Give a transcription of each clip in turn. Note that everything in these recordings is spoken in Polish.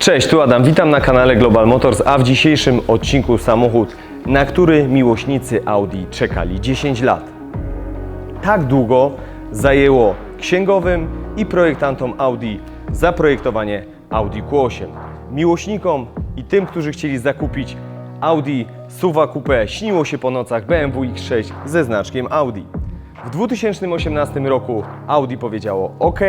Cześć, tu Adam, witam na kanale Global Motors, a w dzisiejszym odcinku samochód, na który miłośnicy Audi czekali 10 lat. Tak długo zajęło księgowym i projektantom Audi zaprojektowanie Audi Q8. Miłośnikom i tym, którzy chcieli zakupić Audi Suva Coupe śniło się po nocach BMW X6 ze znaczkiem Audi. W 2018 roku Audi powiedziało OK,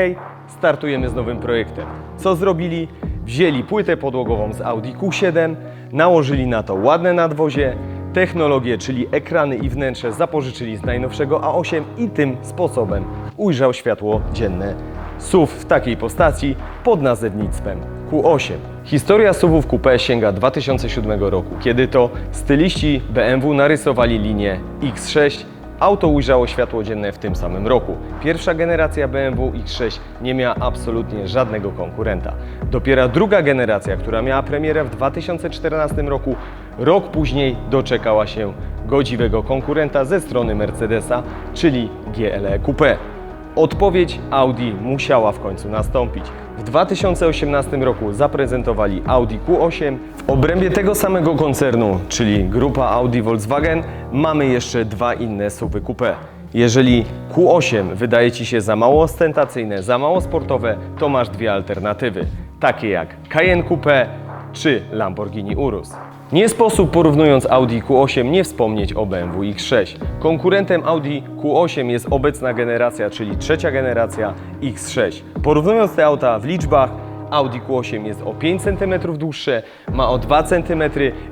startujemy z nowym projektem. Co zrobili? Wzięli płytę podłogową z Audi Q7, nałożyli na to ładne nadwozie, technologię, czyli ekrany i wnętrze zapożyczyli z najnowszego A8 i tym sposobem ujrzał światło dzienne SUV w takiej postaci pod nazewnictwem Q8. Historia SUVów Coupe sięga 2007 roku, kiedy to styliści BMW narysowali linię X6 Auto ujrzało światło dzienne w tym samym roku. Pierwsza generacja BMW X6 nie miała absolutnie żadnego konkurenta. Dopiero druga generacja, która miała premierę w 2014 roku, rok później doczekała się godziwego konkurenta ze strony Mercedesa, czyli GLE Coupe. Odpowiedź Audi musiała w końcu nastąpić. W 2018 roku zaprezentowali Audi Q8. W obrębie tego samego koncernu, czyli grupa Audi Volkswagen, mamy jeszcze dwa inne SUVy coupe. Jeżeli Q8 wydaje Ci się za mało ostentacyjne, za mało sportowe, to masz dwie alternatywy, takie jak Cayenne Coupe czy Lamborghini Urus. Nie sposób porównując Audi Q8 nie wspomnieć o BMW X6. Konkurentem Audi Q8 jest obecna generacja, czyli trzecia generacja X6. Porównując te auta w liczbach, Audi Q8 jest o 5 cm dłuższe, ma o 2 cm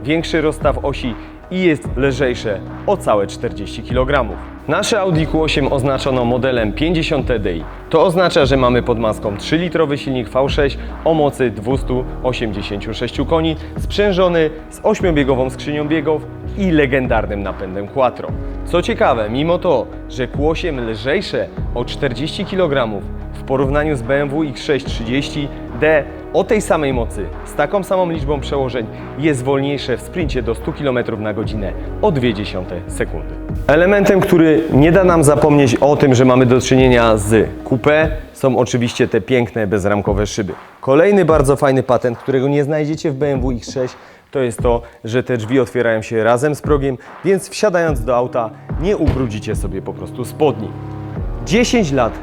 większy rozstaw osi i jest lżejsze o całe 40 kg. Nasze Audi Q8 oznaczono modelem 50 TDI. To oznacza, że mamy pod maską 3-litrowy silnik V6 o mocy 286 koni, sprzężony z 8-biegową skrzynią biegów i legendarnym napędem Quattro. Co ciekawe, mimo to, że Q8 lżejsze o 40 kg w porównaniu z BMW X6 30D o tej samej mocy, z taką samą liczbą przełożeń, jest wolniejsze w sprincie do 100 km na godzinę o 0,2 sekundy. Elementem, który nie da nam zapomnieć o tym, że mamy do czynienia z coupé, są oczywiście te piękne, bezramkowe szyby. Kolejny bardzo fajny patent, którego nie znajdziecie w BMW X6, to jest to, że te drzwi otwierają się razem z progiem, więc wsiadając do auta nie ubrudzicie sobie po prostu spodni. 10 lat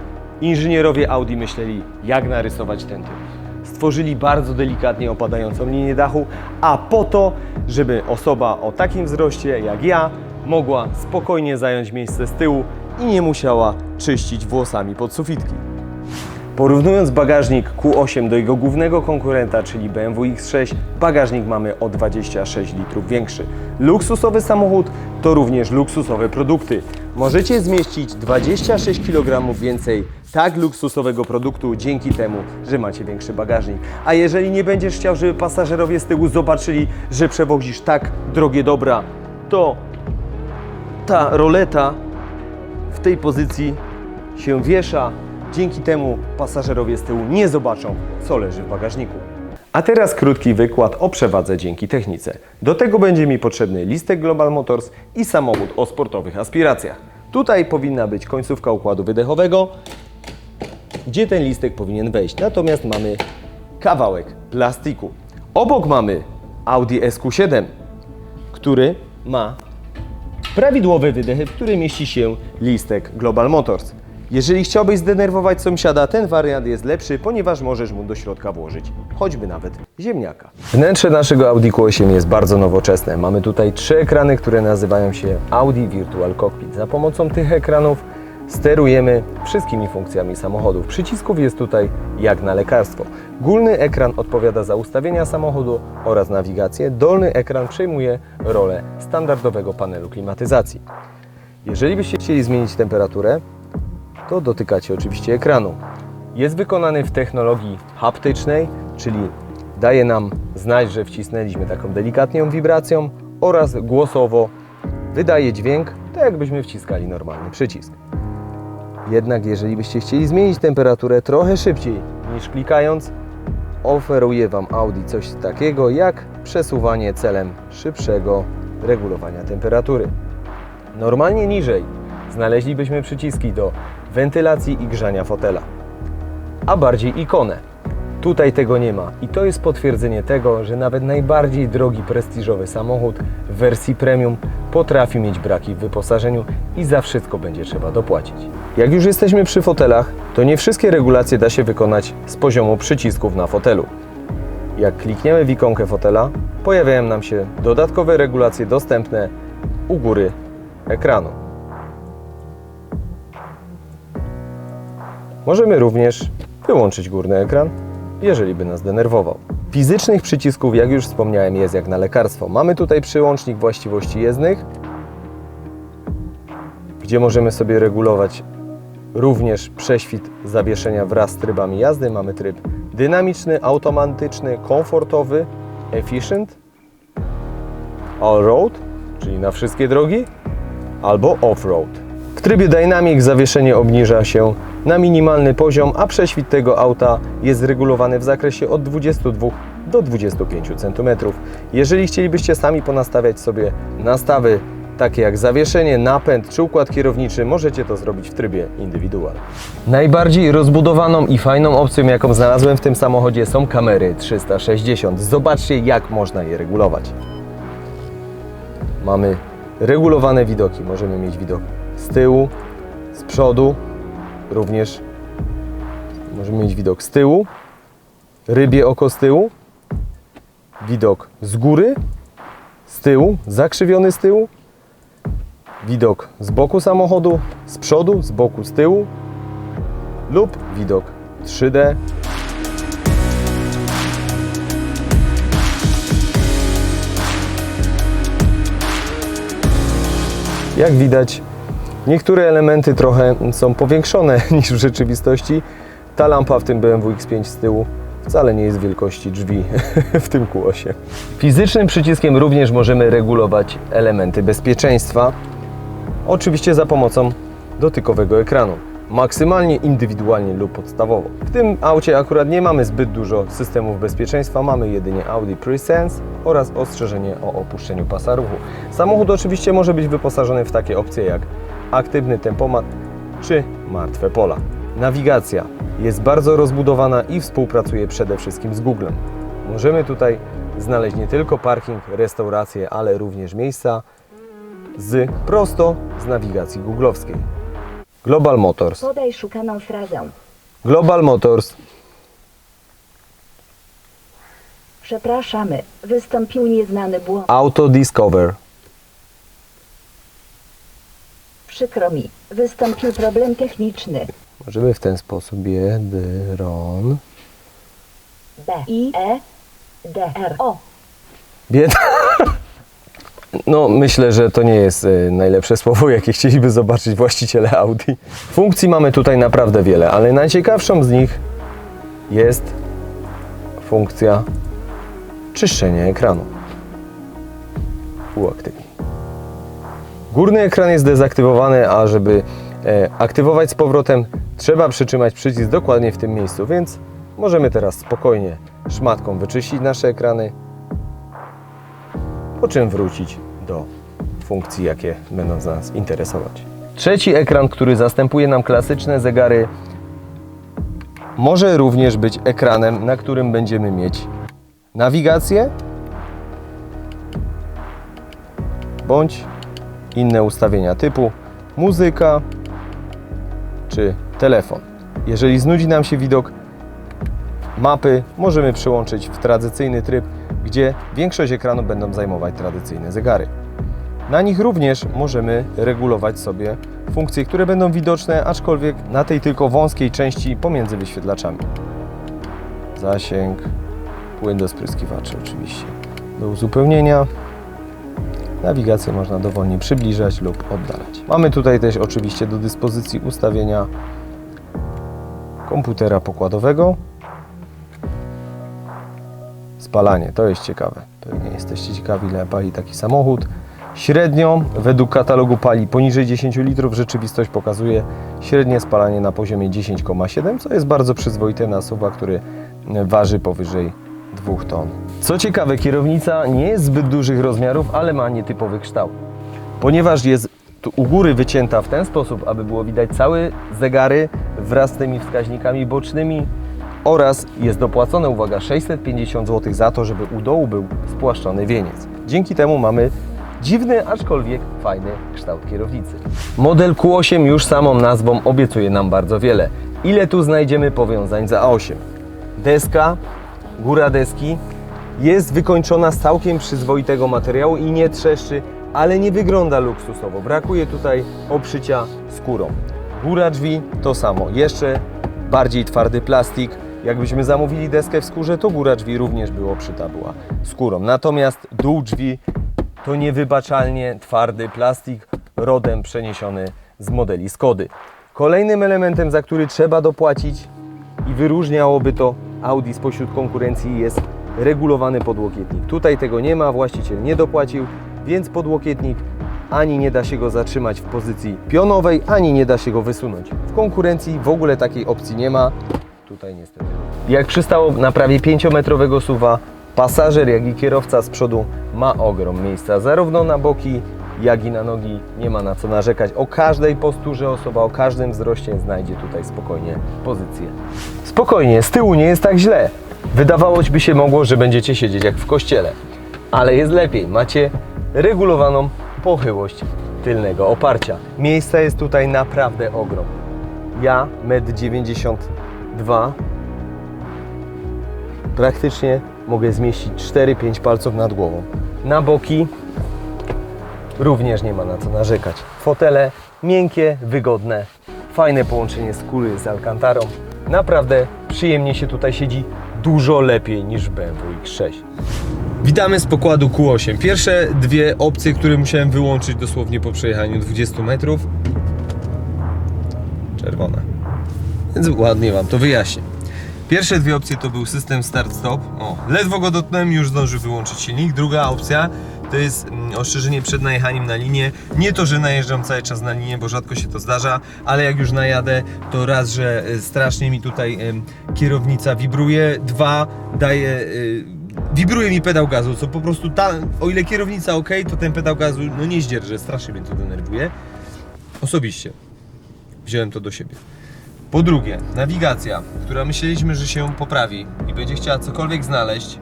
inżynierowie Audi myśleli, jak narysować ten tył. Stworzyli bardzo delikatnie opadającą linię dachu, a po to, żeby osoba o takim wzroście jak ja mogła spokojnie zająć miejsce z tyłu i nie musiała czyścić włosami pod sufitki. Porównując bagażnik Q8 do jego głównego konkurenta, czyli BMW X6, bagażnik mamy o 26 litrów większy. Luksusowy samochód to również luksusowe produkty. Możecie zmieścić 26 kg więcej tak luksusowego produktu dzięki temu, że macie większy bagażnik. A jeżeli nie będziesz chciał, żeby pasażerowie z tyłu zobaczyli, że przewozisz tak drogie dobra, to ta roleta w tej pozycji się wiesza. Dzięki temu pasażerowie z tyłu nie zobaczą, co leży w bagażniku. A teraz krótki wykład o przewadze dzięki technice. Do tego będzie mi potrzebny listek Global Motors i samochód o sportowych aspiracjach. Tutaj powinna być końcówka układu wydechowego, gdzie ten listek powinien wejść. Natomiast mamy kawałek plastiku. Obok mamy Audi SQ7, który ma prawidłowe wydechy, w którym mieści się listek Global Motors. Jeżeli chciałbyś zdenerwować sąsiada, ten wariant jest lepszy, ponieważ możesz mu do środka włożyć choćby nawet ziemniaka. Wnętrze naszego Audi Q8 jest bardzo nowoczesne. Mamy tutaj trzy ekrany, które nazywają się Audi Virtual Cockpit. Za pomocą tych ekranów sterujemy wszystkimi funkcjami samochodów. Przycisków jest tutaj jak na lekarstwo. Górny ekran odpowiada za ustawienia samochodu oraz nawigację. Dolny ekran przejmuje rolę standardowego panelu klimatyzacji. Jeżeli byście chcieli zmienić temperaturę, to dotykacie oczywiście ekranu. Jest wykonany w technologii haptycznej, czyli daje nam znać, że wcisnęliśmy taką delikatną wibracją oraz głosowo wydaje dźwięk, tak jakbyśmy wciskali normalny przycisk. Jednak jeżeli byście chcieli zmienić temperaturę trochę szybciej niż klikając, oferuje Wam Audi coś takiego jak przesuwanie celem szybszego regulowania temperatury. Normalnie niżej znaleźlibyśmy przyciski do wentylacji i grzania fotela, a bardziej ikonę. Tutaj tego nie ma i to jest potwierdzenie tego, że nawet najbardziej drogi, prestiżowy samochód w wersji premium potrafi mieć braki w wyposażeniu i za wszystko będzie trzeba dopłacić. Jak już jesteśmy przy fotelach, to nie wszystkie regulacje da się wykonać z poziomu przycisków na fotelu. Jak klikniemy w ikonkę fotela, pojawiają nam się dodatkowe regulacje dostępne u góry ekranu. Możemy również wyłączyć górny ekran, jeżeli by nas denerwował. Fizycznych przycisków, jak już wspomniałem, jest jak na lekarstwo. Mamy tutaj przyłącznik właściwości jezdnych, gdzie możemy sobie regulować również prześwit zawieszenia wraz z trybami jazdy. Mamy tryb dynamiczny, automatyczny, komfortowy, efficient, all road, czyli na wszystkie drogi, albo off-road. W trybie Dynamic zawieszenie obniża się na minimalny poziom, a prześwit tego auta jest regulowany w zakresie od 22 do 25 cm. Jeżeli chcielibyście sami ponastawiać sobie nastawy takie jak zawieszenie, napęd czy układ kierowniczy, możecie to zrobić w trybie indywidual. Najbardziej rozbudowaną i fajną opcją, jaką znalazłem w tym samochodzie są kamery 360. Zobaczcie, jak można je regulować. Mamy regulowane widoki. Możemy mieć widok z tyłu, z przodu, również możemy mieć widok z tyłu, rybie oko z tyłu, widok z góry, z tyłu, zakrzywiony z tyłu, widok z boku samochodu, z przodu, z boku, z tyłu lub widok 3D. Jak widać, niektóre elementy trochę są powiększone niż w rzeczywistości. Ta lampa w tym BMW X5 z tyłu wcale nie jest wielkości drzwi w tym kłosie. Fizycznym przyciskiem również możemy regulować elementy bezpieczeństwa, oczywiście za pomocą dotykowego ekranu. Maksymalnie indywidualnie lub podstawowo. W tym aucie akurat nie mamy zbyt dużo systemów bezpieczeństwa, mamy jedynie Audi Presense oraz ostrzeżenie o opuszczeniu pasa ruchu. Samochód oczywiście może być wyposażony w takie opcje jak aktywny tempomat czy martwe pola. Nawigacja jest bardzo rozbudowana i współpracuje przede wszystkim z Googlem. Możemy tutaj znaleźć nie tylko parking, restauracje, ale również miejsca z prosto z nawigacji googlowskiej. Global Motors. Podaj szukaną frazę. Global Motors. Przepraszamy, wystąpił nieznany błąd. Auto Discover. Przykro mi, wystąpił problem techniczny. Możemy w ten sposób Biedron. B, I, E, D, R, O. Bied... No, myślę, że to nie jest e, najlepsze słowo, jakie chcieliby zobaczyć właściciele Audi. Funkcji mamy tutaj naprawdę wiele, ale najciekawszą z nich jest funkcja czyszczenia ekranu. Uaktywnij. Górny ekran jest dezaktywowany, a żeby e, aktywować z powrotem, trzeba przytrzymać przycisk dokładnie w tym miejscu, więc możemy teraz spokojnie szmatką wyczyścić nasze ekrany, po czym wrócić do funkcji, jakie będą nas interesować. Trzeci ekran, który zastępuje nam klasyczne zegary, może również być ekranem, na którym będziemy mieć nawigację bądź inne ustawienia typu muzyka czy telefon. Jeżeli znudzi nam się widok mapy, możemy przyłączyć w tradycyjny tryb, gdzie większość ekranu będą zajmować tradycyjne zegary. Na nich również możemy regulować sobie funkcje, które będą widoczne, aczkolwiek na tej tylko wąskiej części pomiędzy wyświetlaczami. Zasięg, płyn do spryskiwaczy oczywiście. Do uzupełnienia nawigację można dowolnie przybliżać lub oddalać. Mamy tutaj też oczywiście do dyspozycji ustawienia komputera pokładowego. Spalanie, to jest ciekawe. Pewnie jesteście ciekawi, ile pali taki samochód. Średnio, według katalogu pali poniżej 10 litrów, rzeczywistość pokazuje średnie spalanie na poziomie 10,7, co jest bardzo przyzwoite na suwa, który waży powyżej 2 ton. Co ciekawe, kierownica nie jest zbyt dużych rozmiarów, ale ma nietypowy kształt. Ponieważ jest u góry wycięta w ten sposób, aby było widać całe zegary wraz z tymi wskaźnikami bocznymi, oraz jest dopłacone, uwaga, 650 zł za to, żeby u dołu był spłaszczony wieniec. Dzięki temu mamy dziwny, aczkolwiek fajny kształt kierownicy. Model Q8 już samą nazwą obiecuje nam bardzo wiele. Ile tu znajdziemy powiązań za A8? Deska, góra deski jest wykończona z całkiem przyzwoitego materiału i nie trzeszczy, ale nie wygląda luksusowo. Brakuje tutaj obszycia skórą. Góra drzwi to samo, jeszcze bardziej twardy plastik. Jakbyśmy zamówili deskę w skórze, to góra drzwi również by obszyta była skórą. Natomiast dół drzwi to niewybaczalnie twardy plastik rodem przeniesiony z modeli Skody. Kolejnym elementem, za który trzeba dopłacić i wyróżniałoby to Audi spośród konkurencji jest regulowany podłokietnik. Tutaj tego nie ma, właściciel nie dopłacił, więc podłokietnik ani nie da się go zatrzymać w pozycji pionowej, ani nie da się go wysunąć. W konkurencji w ogóle takiej opcji nie ma. Tutaj niestety. Jak przystało na prawie 5-metrowego suwa, pasażer, jak i kierowca z przodu ma ogrom miejsca, zarówno na boki, jak i na nogi. Nie ma na co narzekać. O każdej posturze osoba, o każdym wzroście znajdzie tutaj spokojnie pozycję. Spokojnie, z tyłu nie jest tak źle. Wydawałoby by się mogło, że będziecie siedzieć jak w kościele, ale jest lepiej. Macie regulowaną pochyłość tylnego oparcia. Miejsca jest tutaj naprawdę ogrom. Ja, 1,92 m, praktycznie mogę zmieścić 4-5 palców nad głową. Na boki również nie ma na co narzekać. Fotele miękkie, wygodne, fajne połączenie skóry z alkantarą. Naprawdę przyjemnie się tutaj siedzi, dużo lepiej niż BMW X6. Witamy z pokładu Q8. Pierwsze dwie opcje, które musiałem wyłączyć dosłownie po przejechaniu 20 metrów. Czerwone. Więc ładnie Wam to wyjaśnię. Pierwsze dwie opcje to był system start-stop. O, ledwo go dotknąłem, już zdążył wyłączyć silnik. Druga opcja to jest mm, ostrzeżenie przed najechaniem na linię. Nie to, że najeżdżam cały czas na linię, bo rzadko się to zdarza, ale jak już najadę, to raz, że e, strasznie mi tutaj kierownica wibruje, dwa, daje... y, wibruje mi pedał gazu, co po prostu ta, o ile kierownica ok, to ten pedał gazu no nie zdzierży, strasznie mnie to denerwuje. Osobiście wziąłem to do siebie. Po drugie, nawigacja, która myśleliśmy, że się poprawi i będzie chciała cokolwiek znaleźć.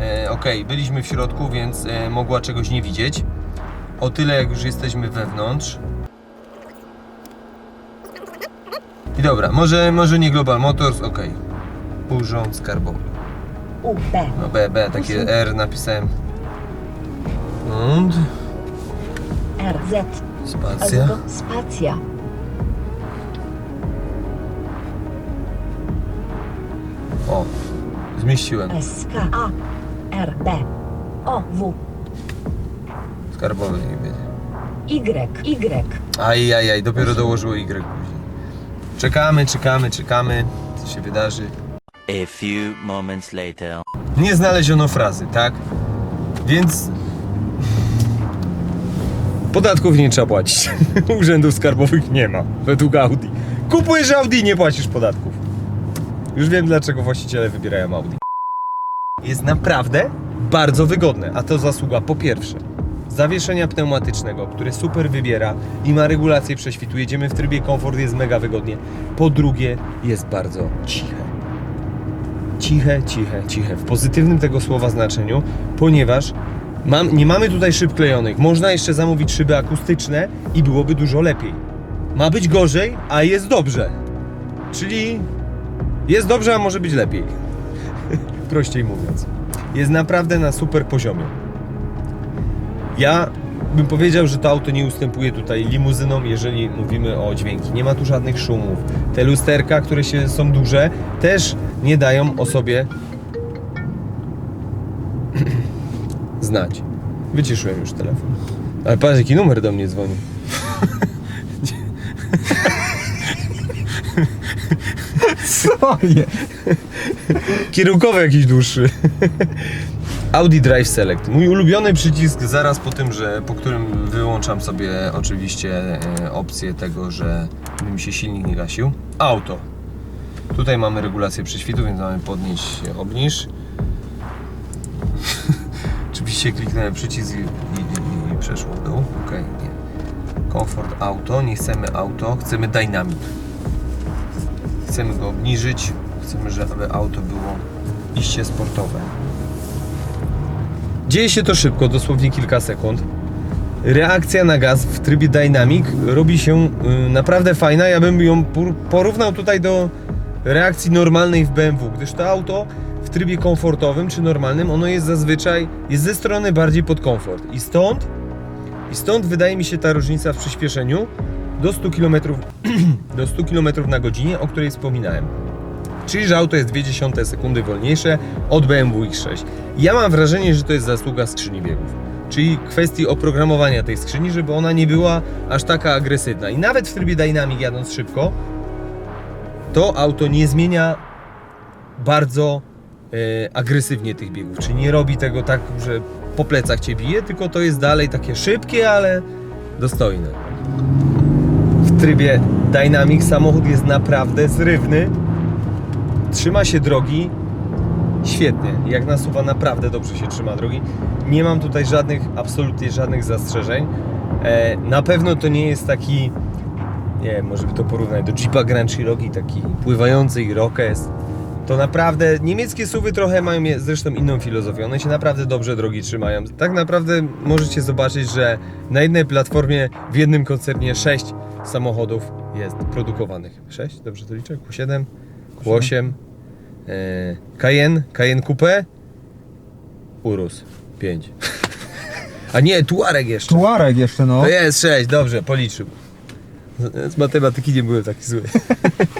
E, ok, byliśmy w środku, więc e, mogła czegoś nie widzieć. O tyle, jak już jesteśmy wewnątrz. I dobra, może, może nie Global Motors, ok. Urząd Skarbowy. U, B. No B, B, takie R napisałem. Und R, Z. spacja. Spacja. O, zmieściłem. S, K, A. R, B. O, W. Skarbowy niech będzie. Y, Y. Ajajaj, dopiero dołożyło Y później. Czekamy, czekamy, czekamy. Co się wydarzy? A few moments later. Nie znaleziono frazy, tak? Więc podatków nie trzeba płacić. Urzędów skarbowych nie ma, według Audi. Kupujesz Audi, nie płacisz podatków. Już wiem, dlaczego właściciele wybierają Audi. Jest naprawdę bardzo wygodne, a to zasługa po pierwsze zawieszenia pneumatycznego, które super wybiera i ma regulację prześwitu. Jedziemy w trybie komfort, jest mega wygodnie. Po drugie, jest bardzo ciche ciche, ciche, ciche, w pozytywnym tego słowa znaczeniu, ponieważ mam, nie mamy tutaj szyb klejonych. Można jeszcze zamówić szyby akustyczne i byłoby dużo lepiej. Ma być gorzej, a jest dobrze. Czyli jest dobrze, a może być lepiej. Prościej mówiąc. Jest naprawdę na super poziomie. Ja bym powiedział, że to auto nie ustępuje tutaj limuzynom, jeżeli mówimy o dźwięki. Nie ma tu żadnych szumów. Te lusterka, które się, są duże, też nie dają o sobie znać. Wyciszyłem już telefon. Ale patrz, jaki numer do mnie dzwoni. Co nie? Kierunkowy jakiś dłuższy. Audi Drive Select. Mój ulubiony przycisk zaraz po tym, że po którym wyłączam sobie oczywiście e, opcję tego, że mi się silnik nie gasił. Auto. Tutaj mamy regulację prześwitu, więc mamy podnieść, obniż. oczywiście kliknąłem przycisk i, i, i, i przeszło w dół. Ok, nie. Komfort auto, nie chcemy auto, chcemy dynamic. Chcemy go obniżyć, Chcemy, żeby auto było iście sportowe. Dzieje się to szybko, dosłownie kilka sekund. Reakcja na gaz w trybie Dynamic robi się y, naprawdę fajna. Ja bym ją porównał tutaj do reakcji normalnej w BMW, gdyż to auto w trybie komfortowym czy normalnym, ono jest zazwyczaj jest ze strony bardziej pod komfort. I stąd i stąd wydaje mi się ta różnica w przyspieszeniu do 100 km, do 100 km na godzinę, o której wspominałem. Czyli, że auto jest 0,2 sekundy wolniejsze od BMW X6. Ja mam wrażenie, że to jest zasługa skrzyni biegów. Czyli kwestii oprogramowania tej skrzyni, żeby ona nie była aż taka agresywna. I nawet w trybie Dynamic jadąc szybko, to auto nie zmienia bardzo e, agresywnie tych biegów. Czyli nie robi tego tak, że po plecach cię bije, tylko to jest dalej takie szybkie, ale dostojne. Trybie Dynamic samochód jest naprawdę zrywny. Trzyma się drogi świetnie. Jak nasuwa, naprawdę dobrze się trzyma drogi. Nie mam tutaj żadnych, absolutnie żadnych zastrzeżeń. E, na pewno to nie jest taki, nie wiem, może by to porównać do Jeepa Grand Cherokee, taki pływający Irokes. To naprawdę, niemieckie suwy trochę mają zresztą inną filozofię. One się naprawdę dobrze drogi trzymają. Tak naprawdę możecie zobaczyć, że na jednej platformie w jednym koncernie 6 samochodów jest produkowanych. 6? Dobrze to liczę? Q7, Q8, e, Cayenne, Cayenne Coupe, Urus 5. A nie, Tuareg jeszcze. Tuareg jeszcze, no. To jest 6, dobrze, policzył. Z, matematyki nie byłem taki zły.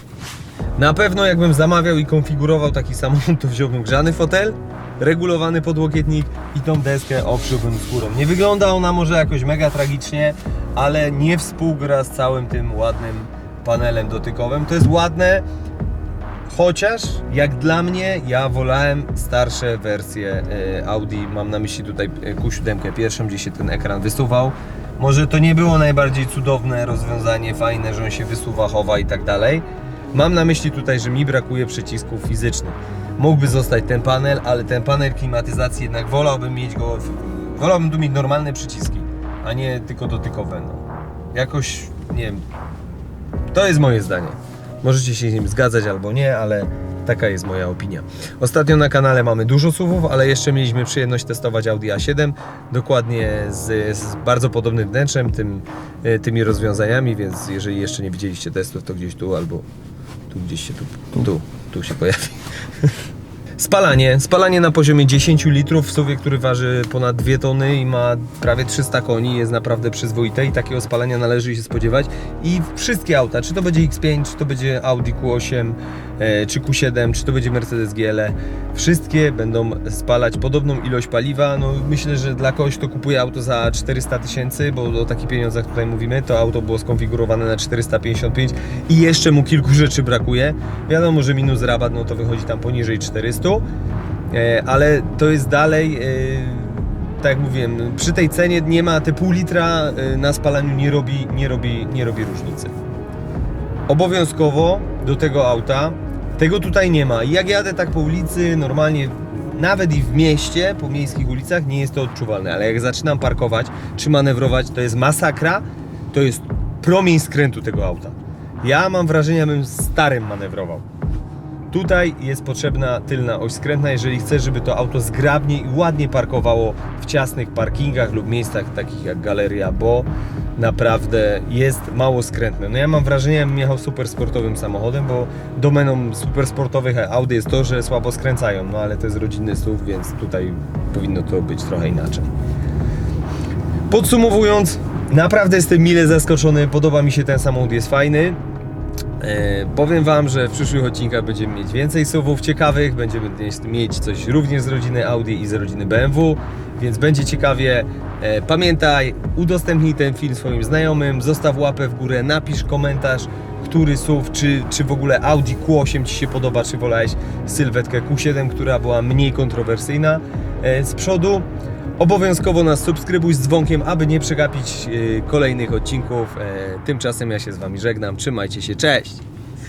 Na pewno jakbym zamawiał i konfigurował taki samochód, to wziąłbym grzany fotel, regulowany podłokietnik i tą deskę obszyłbym skórą. Nie wygląda ona może jakoś mega tragicznie, ale nie współgra z całym tym ładnym panelem dotykowym. To jest ładne, Chociaż jak dla mnie, ja wolałem starsze wersje e, Audi. Mam na myśli tutaj e, Q7 pierwszą, gdzie się ten ekran wysuwał. Może to nie było najbardziej cudowne rozwiązanie, fajne, że on się wysuwa, chowa i tak dalej. Mam na myśli tutaj, że mi brakuje przycisków fizycznych. Mógłby zostać ten panel, ale ten panel klimatyzacji jednak wolałbym mieć go, wolałbym tu mieć normalne przyciski, a nie tylko dotykowe. No. Jakoś, nie wiem, to jest moje zdanie. Możecie się z nim zgadzać albo nie, ale taka jest moja opinia. Ostatnio na kanale mamy dużo SUVów, ale jeszcze mieliśmy przyjemność testować Audi A7, dokładnie z, z bardzo podobnym wnętrzem, tym, e, tymi rozwiązaniami, więc jeżeli jeszcze nie widzieliście testów, to gdzieś tu albo gdzieś się tu, tu, tu się pojawi. Spalanie. Spalanie na poziomie 10 litrów w suwie, który waży ponad 2 tony i ma prawie 300 koni, jest naprawdę przyzwoite i takiego spalania należy się spodziewać. I wszystkie auta, czy to będzie X5, czy to będzie Audi Q8, e, czy Q7, czy to będzie Mercedes GLE, wszystkie będą spalać podobną ilość paliwa. No myślę, że dla kogoś, kto kupuje auto za 400 tysięcy, bo o takich pieniądzach tutaj mówimy, to auto było skonfigurowane na 455 i jeszcze mu kilku rzeczy brakuje. Wiadomo, że minus rabat, no to wychodzi tam poniżej 400, e, ale to jest dalej, e, tak jak mówiłem, przy tej cenie nie ma, te pół litra e, na spalaniu nie robi, nie robi, nie robi różnicy. Obowiązkowo do tego auta, tego tutaj nie ma. Jak jadę tak po ulicy, normalnie nawet i w mieście, po miejskich ulicach, nie jest to odczuwalne, ale jak zaczynam parkować czy manewrować, to jest masakra, to jest promień skrętu tego auta. Ja mam wrażenie, bym starym manewrował. Tutaj jest potrzebna tylna oś skrętna, jeżeli chcesz, żeby to auto zgrabnie i ładnie parkowało w ciasnych parkingach lub miejscach takich jak galeria, bo naprawdę jest mało skrętne. No ja mam wrażenie, bym jechał super sportowym samochodem, bo domeną super sportowych Audi jest to, że słabo skręcają, no ale to jest rodzinny SUV, więc tutaj powinno to być trochę inaczej. Podsumowując, naprawdę jestem mile zaskoczony, podoba mi się ten samochód, jest fajny. E, powiem Wam, że w przyszłych odcinkach będziemy mieć więcej SUVów ciekawych, będziemy mieć coś również z rodziny Audi i z rodziny BMW, więc będzie ciekawie. E, pamiętaj, udostępnij ten film swoim znajomym, zostaw łapę w górę, napisz komentarz, który SUV, czy, czy w ogóle Audi Q8 Ci się podoba, czy wolałeś sylwetkę Q7, która była mniej kontrowersyjna e, z przodu. Obowiązkowo nas subskrybuj z dzwonkiem, aby nie przegapić e, kolejnych odcinków. Tymczasem ja się z Wami żegnam. Trzymajcie się, cześć!